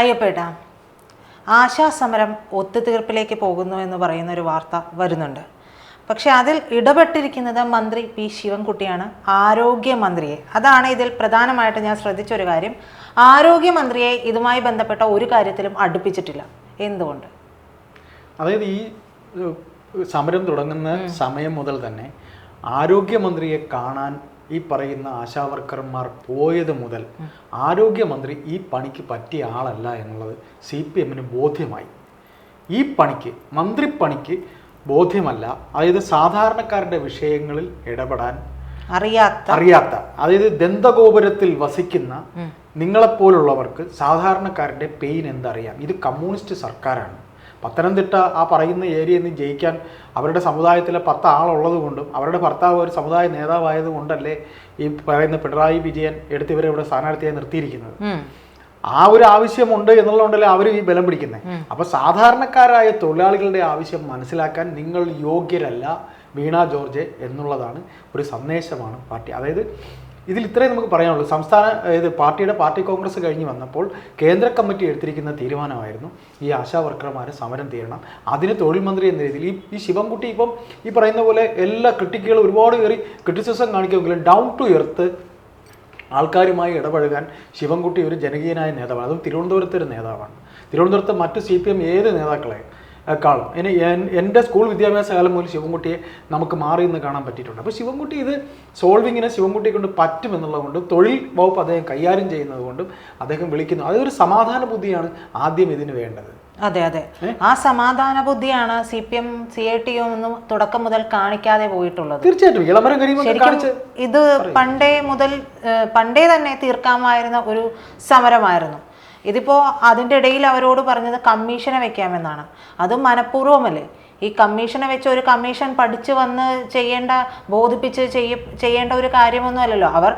അയ്യപ്പേട്ട ആശാസമരം ഒത്തുതീർപ്പിലേക്ക് പോകുന്നു എന്ന് പറയുന്ന ഒരു വാർത്ത വരുന്നുണ്ട്. പക്ഷേ അതിൽ ഇടപെട്ടിരിക്കുന്നത് മന്ത്രി പി ശിവൻകുട്ടിയാണ് ആരോഗ്യമന്ത്രിയെ. അതാണ് ഇതിൽ പ്രധാനമായിട്ട് ഞാൻ ശ്രദ്ധിച്ച ഒരു കാര്യം. ആരോഗ്യമന്ത്രിയെ ഇതുമായി ബന്ധപ്പെട്ട ഒരു കാര്യത്തിലും അടുപ്പിച്ചിട്ടില്ല. എന്തുകൊണ്ട്? അതായത് ഈ സമരം തുടങ്ങുന്ന സമയം മുതൽ തന്നെ ആരോഗ്യമന്ത്രിയെ കാണാൻ ഈ പറയുന്ന ആശാവർക്കർമാർ പോയത് മുതൽ ആരോഗ്യമന്ത്രി ഈ പണിക്ക് പറ്റിയ ആളല്ല എന്നുള്ളത് സി പി എമ്മിന് ബോധ്യമായി. ഈ പണിക്ക് മന്ത്രിപ്പണിക്ക് ബോധ്യമല്ല. അതായത് സാധാരണക്കാരുടെ വിഷയങ്ങളിൽ ഇടപെടാൻ അറിയാത്ത. അറിയാത്ത. അതായത് ദന്തഗോപുരത്തിൽ വസിക്കുന്ന നിങ്ങളെപ്പോലുള്ളവർക്ക് സാധാരണക്കാരുടെ പെയിൻ എന്തറിയാം? ഇത് കമ്മ്യൂണിസ്റ്റ് സർക്കാരാണ്. പത്തനംതിട്ട ആ പറയുന്ന ഏരിയയിൽ നിന്ന് ജയിക്കാൻ അവരുടെ സമുദായത്തിലെ പത്ത് ആളുള്ളത് കൊണ്ടും അവരുടെ ഭർത്താവ് ഒരു സമുദായ നേതാവായത് കൊണ്ടല്ലേ ഈ പറയുന്ന പിണറായി വിജയൻ എടുത്ത് ഇവരെ ഇവിടെ സ്ഥാനാർത്ഥിയായി നിർത്തിയിരിക്കുന്നത്. ആ ഒരു ആവശ്യമുണ്ട് എന്നുള്ളതുകൊണ്ടല്ലേ അവർ ഈ ബലം പിടിക്കുന്നത്. അപ്പൊ സാധാരണക്കാരായ തൊഴിലാളികളുടെ ആവശ്യം മനസ്സിലാക്കാൻ നിങ്ങൾ യോഗ്യരല്ല വീണ ജോർജ് എന്നുള്ളതാണ് ഒരു സന്ദേശമാണ് പാർട്ടി. അതായത് ഇതിൽ ഇത്രയും നമുക്ക് പറയാനുള്ളൂ. സംസ്ഥാന ഇത് പാർട്ടിയുടെ പാർട്ടി കോൺഗ്രസ് കഴിഞ്ഞ് വന്നപ്പോൾ കേന്ദ്ര കമ്മിറ്റി എടുത്തിരിക്കുന്ന തീരുമാനമായിരുന്നു ഈ ആശാ വർക്കർമാരെ സമരം തീരണം. അതിന് തൊഴിൽ മന്ത്രി എന്ന രീതിയിൽ ഈ ഈ ശിവൻകുട്ടി ഇപ്പം ഈ പറയുന്ന പോലെ എല്ലാ ക്രിട്ടിക്കുകളും ഒരുപാട് കയറി ക്രിറ്റിസിസം കാണിക്കുമെങ്കിലും ഡൗൺ ടു എർത്ത് ആൾക്കാരുമായി ഇടപഴകാൻ ശിവൻകുട്ടി ഒരു ജനകീയനായ നേതാവാണ്. അതും തിരുവനന്തപുരത്തെ ഒരു നേതാവാണ്. തിരുവനന്തപുരത്തെ മറ്റ് സി പി എം ഏത് നേതാക്കളെ ക്കാളും ഇനി എന്റെ സ്കൂൾ വിദ്യാഭ്യാസ കാലം മുതൽ ശിവൻകുട്ടിയെ നമുക്ക് മാറി നിന്ന് കാണാൻ പറ്റിയിട്ടുണ്ട്. അപ്പോൾ ശിവൻകുട്ടി ഇത് സോൾവിങ്ങിനെ ശിവൻകുട്ടിയെ കൊണ്ട് പറ്റും എന്നുള്ളതുകൊണ്ട് തൊഴിൽ വകുപ്പ് അദ്ദേഹം കൈകാര്യം ചെയ്യുന്നത് കൊണ്ടും അദ്ദേഹം വിളിക്കുന്നു. അതൊരു സമാധാന ബുദ്ധിയാണ് ആദ്യം ഇതിന് വേണ്ടത്. അതെ അതെ. ആ സമാധാന ബുദ്ധിയാണ് C P M C I T ഒന്നും തുടക്കം മുതൽ കാണിക്കാതെ പോയിട്ടുള്ളത്. തീർച്ചയായിട്ടും. ഇത് പണ്ടേ മുതൽ പണ്ടേ തന്നെ തീർക്കാമായിരുന്ന ഒരു സമരമായിരുന്നു. ഇതിപ്പോ അതിന്റെ ഇടയിൽ അവരോട് പറഞ്ഞത് കമ്മീഷനെ വെക്കാമെന്നാണ്. അത് മനഃപൂർവമല്ലേ? ഈ കമ്മീഷനെ വെച്ച് ഒരു കമ്മീഷൻ പഠിച്ച് വന്ന് ചെയ്യേണ്ട ബോധിപ്പിച്ച് ചെയ്യ ചെയ്യേണ്ട ഒരു കാര്യമൊന്നും അല്ലല്ലോ. അവർ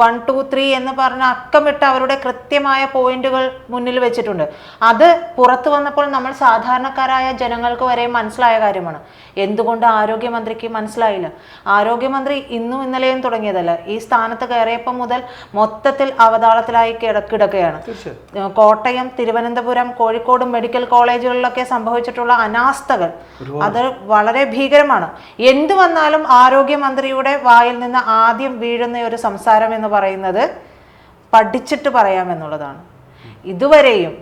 വൺ ടു ത്രീ എന്ന് പറഞ്ഞ അക്കമിട്ട് അവരുടെ കൃത്യമായ പോയിന്റുകൾ മുന്നിൽ വെച്ചിട്ടുണ്ട്. അത് പുറത്തു വന്നപ്പോൾ നമ്മൾ സാധാരണക്കാരായ ജനങ്ങൾക്ക് വരെ മനസ്സിലായ കാര്യമാണ്. എന്തുകൊണ്ട് ആരോഗ്യമന്ത്രിക്ക് മനസ്സിലായില്ല? ആരോഗ്യമന്ത്രി ഇന്നും ഇന്നലെയും തുടങ്ങിയതല്ല. ഈ സ്ഥാനത്ത് കയറിയപ്പോൾ മുതൽ മൊത്തത്തിൽ അവതാളത്തിലായി കിടക്കിടക്കുകയാണ് കോട്ടയം തിരുവനന്തപുരം കോഴിക്കോട് മെഡിക്കൽ കോളേജുകളിലൊക്കെ സംഭവിച്ചിട്ടുള്ള അനാസ്ഥകൾ. അത് വളരെ ഭീകരമാണ്. എന്തു വന്നാലും ആരോഗ്യമന്ത്രിയുടെ വായിൽ നിന്ന് ആദ്യം വീഴുന്ന ഒരു സംസാരം എന്ന് പറയുന്നത് പഠിച്ചിട്ട് പറയാമെന്നുള്ളതാണ് ഇതുവരെയും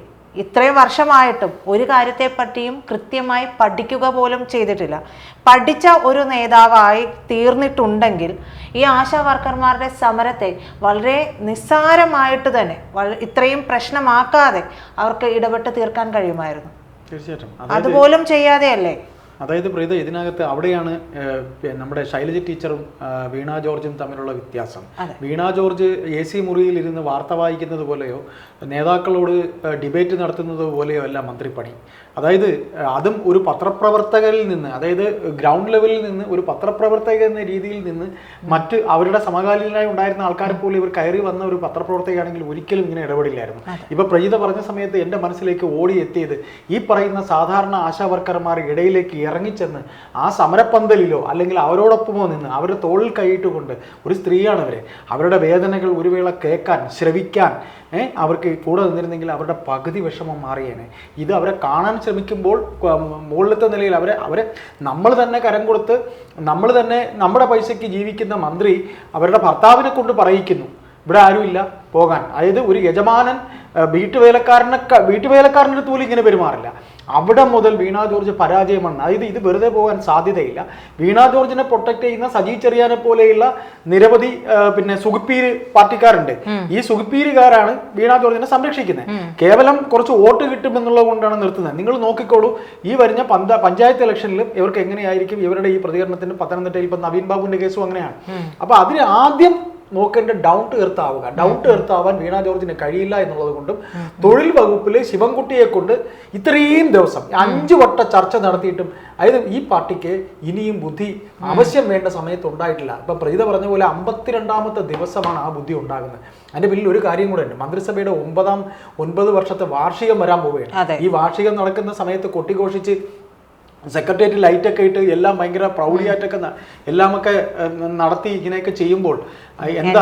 ഇത്രയും വർഷമായിട്ടും ഒരു കാര്യത്തെ പറ്റിയും കൃത്യമായി പഠിക്കുക പോലും ചെയ്തിട്ടില്ല. പഠിച്ച ഒരു നേതാവായി തീർന്നിട്ടുണ്ടെങ്കിൽ ഈ ആശാ വർക്കർമാരുടെ സമരത്തെ വളരെ നിസ്സാരമായിട്ട് തന്നെ ഇത്രയും പ്രശ്നമാക്കാതെ അവർക്ക് ഇടപെട്ട് തീർക്കാൻ കഴിയുമായിരുന്നു. തീർച്ചയായിട്ടും. അതുപോലും ചെയ്യാതെയല്ലേ? അതായത് പ്രീത ഇതിനകത്ത് അവിടെയാണ് നമ്മുടെ ശൈലജ ടീച്ചറും വീണ ജോർജും തമ്മിലുള്ള വ്യത്യാസം. വീണ ജോർജ് എ സി മുറിയിൽ ഇരുന്ന് വാർത്ത വായിക്കുന്നത് പോലെയോ നേതാക്കളോട് ഡിബേറ്റ് നടത്തുന്നത് പോലെയോ അല്ല മന്ത്രിപ്പണി. അതായത് അതും ഒരു പത്രപ്രവർത്തകരിൽ നിന്ന് അതായത് ഗ്രൗണ്ട് ലെവലിൽ നിന്ന് ഒരു പത്രപ്രവർത്തക എന്ന രീതിയിൽ നിന്ന് മറ്റ് അവരുടെ സമകാലീനായി ഉണ്ടായിരുന്ന ആൾക്കാരെ പോലും ഇവർ കയറി വന്ന ഒരു പത്രപ്രവർത്തകയാണെങ്കിൽ ഒരിക്കലും ഇങ്ങനെ ഇടപെടില്ലായിരുന്നു. ഇപ്പൊ പ്രജിത പറഞ്ഞ സമയത്ത് എന്റെ മനസ്സിലേക്ക് ഓടിയെത്തിയത് ഈ പറയുന്ന സാധാരണ ആശാ വർക്കർമാർ ഇടയിലേക്ക് ഇറങ്ങിച്ചെന്ന് ആ സമരപ്പന്തലിലോ അല്ലെങ്കിൽ അവരോടൊപ്പമോ നിന്ന് അവരുടെ തോളിൽ കൈയിട്ടുകൊണ്ട് ഒരു സ്ത്രീയാണ് അവരെ അവരുടെ വേദനകൾ ഒരു വേള കേൾക്കാൻ ശ്രവിക്കാൻ അവർക്ക് കൂടെ നിന്നിരുന്നെങ്കിൽ അവരുടെ പകുതി വിഷമം മാറിയേനെ. ഇത് അവരെ കാണാൻ ശ്രമിക്കുമ്പോൾ മുകളിലത്തെ നിലയിൽ അവരെ അവരെ നമ്മൾ തന്നെ കരം കൊടുത്ത് നമ്മൾ തന്നെ നമ്മുടെ പൈസയ്ക്ക് ജീവിക്കുന്ന മന്ത്രി അവരുടെ ഭർത്താവിനെ കൊണ്ട് പറയിക്കുന്നു. ഇവിടെ ആരുമില്ല പോകാൻ. അതായത് ഒരു യജമാനൻ വീട്ടുവേലക്കാരനെ വീട്ടുവേലക്കാരന്റെ അടുത്ത് ഇങ്ങനെ പെരുമാറില്ല. അവിടെ മുതൽ വീണ ജോർജ് പരാജയമാണ്. അതായത് ഇത് വെറുതെ പോകാൻ സാധ്യതയില്ല. വീണ ജോർജിനെ പ്രൊട്ടക്ട് ചെയ്യുന്ന സജി ചെറിയാനെ പോലെയുള്ള നിരവധി പിന്നെ സുഖപ്പീര് പാർട്ടിക്കാരുണ്ട്. ഈ സുഖപ്പീരുകാരാണ് വീണ ജോർജിനെ സംരക്ഷിക്കുന്നത്. കേവലം കുറച്ച് വോട്ട് കിട്ടുമെന്നുള്ളത് കൊണ്ടാണ് നിർത്തുന്നത്. നിങ്ങൾ നോക്കിക്കോളൂ ഈ വരുന്ന പന്ത പഞ്ചായത്ത് ഇലക്ഷനിൽ ഇവർക്ക് എങ്ങനെയായിരിക്കും ഇവരുടെ ഈ പ്രതികരണത്തിന് പത്തനംതിട്ടയിൽ ഇപ്പം നവീൻ ബാബുവിന്റെ കേസും അങ്ങനെയാണ്. അപ്പൊ അതിന് ആദ്യം നോക്കേണ്ട ഡൗൺ ടു എർത്ത് ആവുക ഡൗൺ ടു എർത്ത് ആവാൻ വീണ ജോർജിന് കഴിയില്ല എന്നുള്ളത് കൊണ്ടും തൊഴിൽ വകുപ്പിൽ ശിവൻകുട്ടിയെ കൊണ്ട് ഇത്രയും ദിവസം അഞ്ചു വട്ട ചർച്ച നടത്തിയിട്ടും അതായത് ഈ പാർട്ടിക്ക് ഇനിയും ബുദ്ധി ആവശ്യം വേണ്ട സമയത്ത് ഉണ്ടായിട്ടില്ല. ഇപ്പൊ പ്രീത പറഞ്ഞ പോലെ അമ്പത്തിരണ്ടാമത്തെ ദിവസമാണ് ആ ബുദ്ധി ഉണ്ടാകുന്നത്. അതിന്റെ പിന്നിൽ ഒരു കാര്യം കൂടെ ഉണ്ട്. മന്ത്രിസഭയുടെ ഒമ്പതാം ഒൻപത് വർഷത്തെ വാർഷികം വരാൻ പോവുകയാണ്. ഈ വാർഷികം നടക്കുന്ന സമയത്ത് കൊട്ടിഘോഷിച്ച് സെക്രട്ടേറിയറ്റ് ലൈറ്റൊക്കെ ഇട്ട് എല്ലാം ഭയങ്കര പ്രൗഢിയായിട്ടൊക്കെ എല്ലാമൊക്കെ നടത്തി ഇങ്ങനെയൊക്കെ ചെയ്യുമ്പോൾ എന്താ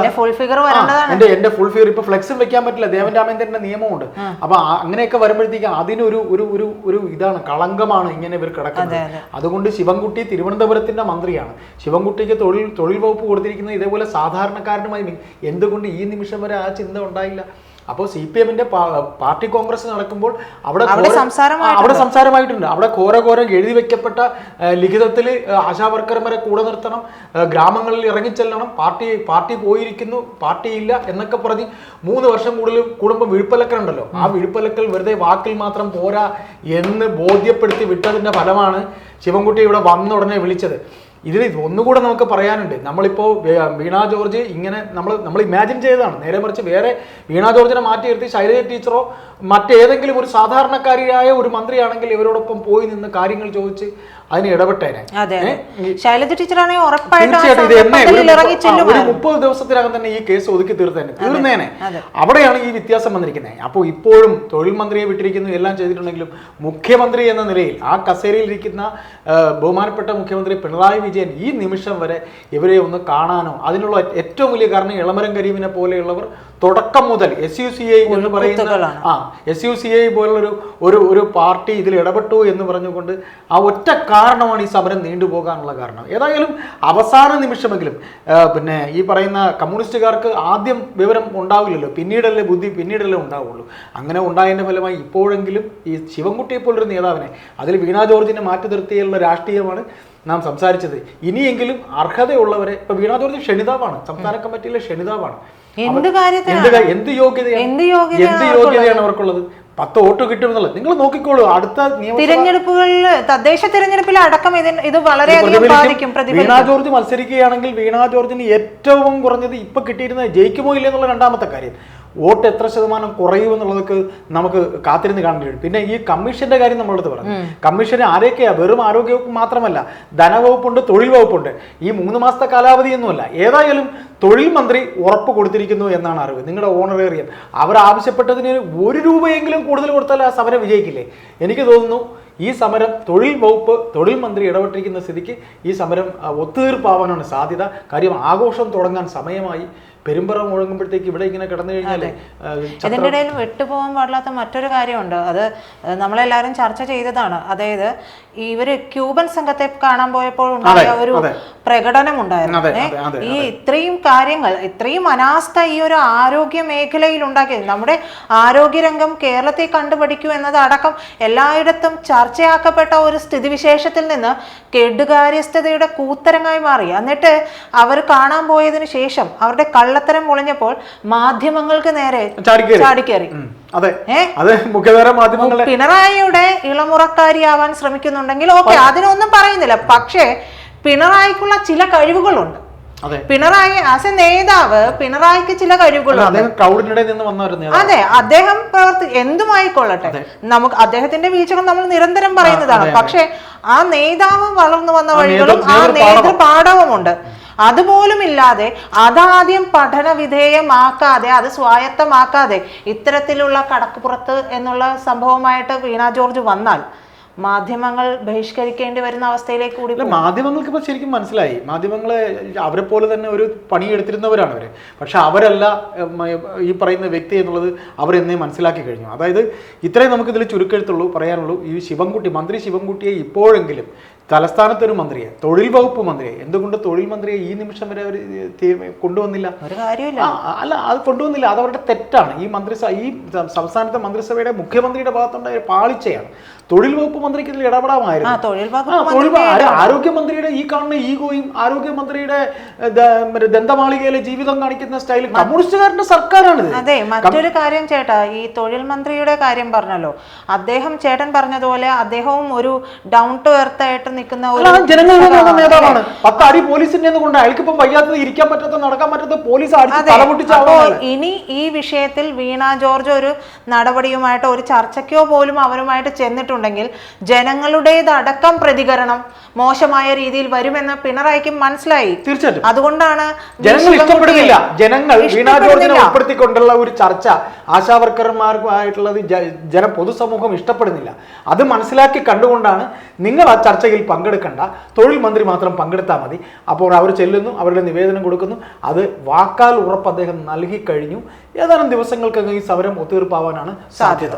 എന്റെ എന്റെ ഫുൾ ഫിഗർ ഇപ്പൊ ഫ്ലെക്സും വെക്കാൻ പറ്റില്ല. ദേവൻ രാമേന്ദ്രന്റെ നിയമമുണ്ട്. അപ്പൊ അങ്ങനെയൊക്കെ വരുമ്പോഴത്തേക്ക് അതിനൊരു ഒരു ഒരു ഒരു ഇതാണ് കളങ്കമാണ് ഇങ്ങനെ ഇവർ കിടക്കുന്നത്. അതെ, അതെ. അതുകൊണ്ട് ശിവൻകുട്ടി തിരുവനന്തപുരത്തിന്റെ മന്ത്രിയാണ്. ശിവൻകുട്ടിക്ക് തൊഴിൽ തൊഴിൽ വകുപ്പ് കൊടുത്തിരിക്കുന്നത് ഇതേപോലെ സാധാരണക്കാരനുമായി എന്തുകൊണ്ട് ഈ നിമിഷം വരെ ആ ചിന്ത ഉണ്ടായില്ല? അപ്പോൾ സി പി എമ്മിന്റെ പാർട്ടി കോൺഗ്രസ് നടക്കുമ്പോൾ അവിടെ അവിടെ സംസാരമായിട്ടുണ്ട്. അവിടെ ഘോര ഘോരം എഴുതി വെക്കപ്പെട്ട ലിഖിതത്തിൽ ആശാവർക്കർമാരെ കൂടെ നിർത്തണം ഗ്രാമങ്ങളിൽ ഇറങ്ങിച്ചെല്ലണം പാർട്ടി പാർട്ടി പോയിരിക്കുന്നു പാർട്ടി ഇല്ല എന്നൊക്കെ പറഞ്ഞ് മൂന്ന് വർഷം കൂടുതൽ കൂടുമ്പോൾ വിഴുപ്പലക്കലുണ്ടല്ലോ ആ വിഴുപ്പലക്കൽ വെറുതെ വാക്കിൽ മാത്രം പോരാ എന്ന് ബോധ്യപ്പെടുത്തി വിട്ടതിന്റെ ഫലമാണ് ശിവൻകുട്ടി ഇവിടെ വന്ന ഉടനെ വിളിച്ചത്. ഇതിൽ ഒന്നുകൂടെ നമുക്ക് പറയാനുണ്ട്. നമ്മളിപ്പോൾ വീണ ജോർജ് ഇങ്ങനെ നമ്മൾ നമ്മൾ ഇമാജിൻ ചെയ്തതാണ്. നേരെ മറിച്ച് വേറെ വീണ ജോർജിനെ മാറ്റി നിർത്തി ശൈലജ ടീച്ചറോ മറ്റേതെങ്കിലും ഒരു സാധാരണക്കാരിയായ ഒരു മന്ത്രിയാണെങ്കിൽ ഇവരോടൊപ്പം പോയി നിന്ന് കാര്യങ്ങൾ ചോദിച്ച് അതിന് ഇടപെട്ടേനെ. ശൈലജ ടീച്ചറാണെങ്കിൽ ഉറപ്പായിട്ടും ഒരു മുപ്പത് ദിവസത്തിനകം തന്നെ ഈ കേസ് ഒതുക്കി തീർത്തേനെ. തീർന്നേനെ. അവിടെയാണ് ഈ വ്യത്യാസം വന്നിരിക്കുന്നത് അപ്പോൾ ഇപ്പോഴും തൊഴിൽ മന്ത്രിയെ വിട്ടിരിക്കുന്നു എല്ലാം ചെയ്തിട്ടുണ്ടെങ്കിലും മുഖ്യമന്ത്രി എന്ന നിലയിൽ ആ കസേരയിൽ ഇരിക്കുന്ന ബഹുമാനപ്പെട്ട മുഖ്യമന്ത്രി പിണറായി വിജയൻ ഈ നിമിഷം വരെ ഇവരെ ഒന്ന് കാണാനോ അതിനുള്ള ഏറ്റവും വലിയ കാരണം ഇളമരം കരീമിനെ പോലെയുള്ളവർ തുടക്കം മുതൽ എസ് യു സി ഐ എന്ന് പറയുന്ന ആ എസ് യു സി ഐ പോലുള്ളൊരു ഒരു ഒരു പാർട്ടി ഇതിൽ ഇടപെട്ടു എന്ന് പറഞ്ഞുകൊണ്ട് ആ ഒറ്റ കാരണമാണ് ഈ സമരം നീണ്ടുപോകാനുള്ള കാരണം. ഏതായാലും അവസാന നിമിഷമെങ്കിലും പിന്നെ ഈ പറയുന്ന കമ്മ്യൂണിസ്റ്റുകാർക്ക് ആദ്യം വിവരം ഉണ്ടാവില്ലല്ലോ. പിന്നീടല്ലേ ബുദ്ധി പിന്നീടല്ലേ ഉണ്ടാവുള്ളൂ. അങ്ങനെ ഉണ്ടായതിന്റെ ഫലമായി ഇപ്പോഴെങ്കിലും ഈ ശിവൻകുട്ടിയെ പോലൊരു നേതാവിനെ അതിൽ വീണ ജോർജിനെ മാറ്റി നിർത്തിയുള്ള രാഷ്ട്രീയമാണ് നാം സംസാരിച്ചത്. ഇനിയെങ്കിലും അർഹതയുള്ളവരെ ഇപ്പൊ വീണ ജോർജ് ക്ഷണിതാവാണ്. സംസ്ഥാന കമ്മിറ്റിയിലെ ക്ഷണിതാവാണ്. എന്ത് യോഗ്യതയാണ്? എന്ത് യോഗ്യതയാണ് അവർക്കുള്ളത്? പത്ത് വോട്ട് കിട്ടുമെന്നുള്ളത് നിങ്ങൾ നോക്കിക്കോളൂ അടുത്ത തിരഞ്ഞെടുപ്പുകളിൽ തദ്ദേശ തിരഞ്ഞെടുപ്പിൽ അടക്കം ഇതിന് ഇത് വളരെയധികം ബാധിക്കും വീണ ജോർജ് മത്സരിക്കുകയാണെങ്കിൽ വീണ ജോർജിന് ഏറ്റവും കുറഞ്ഞത് ഇപ്പൊ കിട്ടിയിരുന്നത് ജയിക്കുമോ ഇല്ലെന്നുള്ള രണ്ടാമത്തെ കാര്യം. വോട്ട് എത്ര ശതമാനം കുറയുമെന്നുള്ളതൊക്കെ നമുക്ക് കാത്തിരുന്ന് കാണേണ്ടി വരും. പിന്നെ ഈ കമ്മീഷന്റെ കാര്യം നമ്മളടുത്ത് പറഞ്ഞു. കമ്മീഷൻ ആരൊക്കെയാ? വെറും ആരോഗ്യവകുപ്പ് മാത്രമല്ല ധനവകുപ്പുണ്ട് തൊഴിൽ വകുപ്പുണ്ട്. ഈ മൂന്ന് മാസത്തെ കാലാവധിയൊന്നുമല്ല ഏതായാലും തൊഴിൽ മന്ത്രി ഉറപ്പ് കൊടുത്തിരിക്കുന്നു എന്നാണ് അറിവ്. നിങ്ങളുടെ ഓണറേറിയം. അവർ ആവശ്യപ്പെട്ടതിന് ഒരു രൂപയെങ്കിലും കൂടുതൽ കൊടുത്താൽ ആ സമരം വിജയിക്കില്ലേ? എനിക്ക് തോന്നുന്നു ഈ സമരം തൊഴിൽ വകുപ്പ് തൊഴിൽ മന്ത്രി ഇടപെട്ടിരിക്കുന്ന സ്ഥിതിക്ക് ഈ സമരം ഒത്തുതീർപ്പാവാനാണ് സാധ്യത. കാര്യം ആഘോഷം തുടങ്ങാൻ സമയമായി. പെരുമ്പറ മുഴങ്ങുമ്പോഴത്തേക്ക് ഇവിടെ ഇങ്ങനെ കടന്നു കഴിഞ്ഞാൽ ഇതിന്റെ ഇടയിൽ വിട്ടുപോകാൻ പാടില്ലാത്ത മറ്റൊരു കാര്യമുണ്ട്. അത് നമ്മളെല്ലാരും നമ്മളെല്ലാവരും ചർച്ച ചെയ്തതാണ്. അതായത് ഇവർ ക്യൂബൻ സംഘത്തെ കാണാൻ പോയപ്പോൾ ഉണ്ടായ ഒരു. പ്രകടനം ഉണ്ടായിരുന്നു. ഈ ഇത്രയും കാര്യങ്ങൾ ഇത്രയും അനാസ്ഥ ഈ ഒരു ആരോഗ്യ മേഖലയിൽ ഉണ്ടാക്കിയത്. നമ്മുടെ ആരോഗ്യരംഗം കേരളത്തെ കണ്ടുപഠിക്കൂ എന്നത് അടക്കം എല്ലായിടത്തും ചർച്ചയാക്കപ്പെട്ട ഒരു സ്ഥിതിവിശേഷത്തിൽ നിന്ന് കെടുകാര്യസ്ഥതയുടെ കൂത്തരങ്ങായി മാറി. എന്നിട്ട് അവർ കാണാൻ പോയതിനു ശേഷം അവരുടെ കള്ളത്തരം പൊളിഞ്ഞപ്പോൾ മാധ്യമങ്ങൾക്ക് നേരെ ചാടിക്കേറി. ഉം, അതെ. മുഖ്യധാര മാധ്യമങ്ങളെ. പിണറായിയുടെ ഇളമുറക്കാരിയാവാൻ ശ്രമിക്കുന്നുണ്ടെങ്കിൽ ഓക്കെ അതിനൊന്നും പറയുന്നില്ല. പക്ഷേ പിണറായിക്കുള്ള ചില കഴിവുകളുണ്ട്. അതെ. പിണറായി ആസ് എ നേതാവ് പിണറായിക്ക് ചില കഴിവുകളുണ്ട്. അതെ അദ്ദേഹം പ്രവർത്തി എന്തുമായിക്കൊള്ളട്ടെ? നമുക്ക് അദ്ദേഹത്തിന്റെ വീഴ്ചകൾ നമ്മൾ നിരന്തരം പറയുന്നതാണ്. അതെ, അതെ. പക്ഷെ ആ നേതാവ് വളർന്നു വന്ന വഴികളും ആ. നേതൃപാഠവുമുണ്ട് അതുപോലും ഇല്ലാതെ അതാദ്യം പഠന വിധേയമാക്കാതെ അത് സ്വായത്തമാക്കാതെ ഇത്തരത്തിലുള്ള കടക്കുപുറത്ത് എന്നുള്ള സംഭവമായിട്ട് വീണ ജോർജ് വന്നാൽ മാധ്യമങ്ങൾ ബഹിഷ്കരിക്കേണ്ടി വരുന്ന അവസ്ഥയിലേക്ക് കൂടി മാധ്യമങ്ങൾക്ക് ഇപ്പൊ ശരിക്കും മനസ്സിലായി. മാധ്യമങ്ങളെ അവരെ പോലെ തന്നെ ഒരു പണിയെടുത്തിരുന്നവരാണ് അവർ. പക്ഷെ അവരല്ല ഈ പറയുന്ന വ്യക്തി എന്നുള്ളത് അവരെന്നേ മനസ്സിലാക്കി കഴിഞ്ഞു. അതായത് ഇത്രയും നമുക്കിതിൽ ചുരുക്കെഴുത്തുള്ളൂ പറയാനുള്ളൂ. ഈ ശിവൻകുട്ടി മന്ത്രി ശിവൻകുട്ടിയെ ഇപ്പോഴെങ്കിലും തലസ്ഥാനത്ത് ഒരു മന്ത്രിയെ തൊഴിൽ വകുപ്പ് മന്ത്രിയെ. എന്തുകൊണ്ട് തൊഴിൽ മന്ത്രിയെ ഈ നിമിഷം വരെ അവർ കൊണ്ടുവന്നില്ല? ഒരു കാര്യമില്ല അല്ല അത് കൊണ്ടുവന്നില്ല. അത് അവരുടെ തെറ്റാണ്. ഈ മന്ത്രിസഭ ഈ സംസ്ഥാനത്തെ മന്ത്രിസഭയുടെ മുഖ്യമന്ത്രിയുടെ ഭാഗത്തുണ്ടായ പാളിച്ചയാണ്. തൊഴിൽ വകുപ്പ് മന്ത്രിക്ക് ഇതിൽ ഇടപെടാമായിരുന്നു ആരോഗ്യമന്ത്രിയുടെ ഈ കാണുന്ന ഈഗോയും ആരോഗ്യമന്ത്രിയുടെ ദന്തമാളികയിലെ ജീവിതം കാണിക്കുന്ന സ്റ്റൈൽ കമ്മ്യൂണിസ്റ്റുകാരുടെ സർക്കാരാണ് അതെ മറ്റൊരു കാര്യം ചേട്ടാ ഈ തൊഴിൽ മന്ത്രിയുടെ കാര്യം പറഞ്ഞല്ലോ. അദ്ദേഹം ചേട്ടൻ പറഞ്ഞതുപോലെ അദ്ദേഹവും ഒരു ഡൗൺ ടു എർത്ത് ആയിട്ട് നിൽക്കുന്ന ഒരു ജനങ്ങളുടെ നേതാവാണ്. പത്ത് അടി പോലീസിന്റെ കൊണ്ട് അയാൾക്ക് ഇപ്പം വയ്യാത്തത് ഇരിക്കാൻ പറ്റാത്ത നടക്കാൻ പറ്റാത്ത പോലീസ്. അപ്പോ ഇനി ഈ വിഷയത്തിൽ വീണ ജോർജ് ഒരു നടപടിയുമായിട്ട് ഒരു ചർച്ചയ്ക്കോ പോലും അവരുമായിട്ട് ചെന്നിട്ടുണ്ടെങ്കിൽ ജനങ്ങളുടേതടക്കം പ്രതികരണം മോശമായ രീതിയിൽ വരുമെന്ന് പിണറായിക്കും മനസ്സിലായി. തീർച്ചയായിട്ടും. അതുകൊണ്ടാണ് ജനങ്ങൾ ഇഷ്ടപ്പെടുന്നില്ല. ജനങ്ങൾ വീണാ ജോർജിനെ. ഉൾപ്പെടുത്തിക്കൊണ്ടുള്ള ഒരു ചർച്ച ആശാവർക്കർമാർക്കുമായിട്ടുള്ളത് ജന പൊതുസമൂഹം ഇഷ്ടപ്പെടുന്നില്ല. അത് മനസ്സിലാക്കി കണ്ടുകൊണ്ടാണ് നിങ്ങൾ ആ ചർച്ചയിൽ പങ്കെടുക്കണ്ട. തൊഴിൽ മന്ത്രി മാത്രം പങ്കെടുത്താൽ മതി. അപ്പോൾ അവർ ചെല്ലുന്നു അവരുടെ നിവേദനം കൊടുക്കുന്നു. അത് വാക്കാൽ ഉറപ്പ് അദ്ദേഹം നൽകി കഴിഞ്ഞു. ഏതാനും ദിവസങ്ങൾക്കകം ഈ സമരം ഒത്തീർപ്പാവാനാണ് സാധ്യത.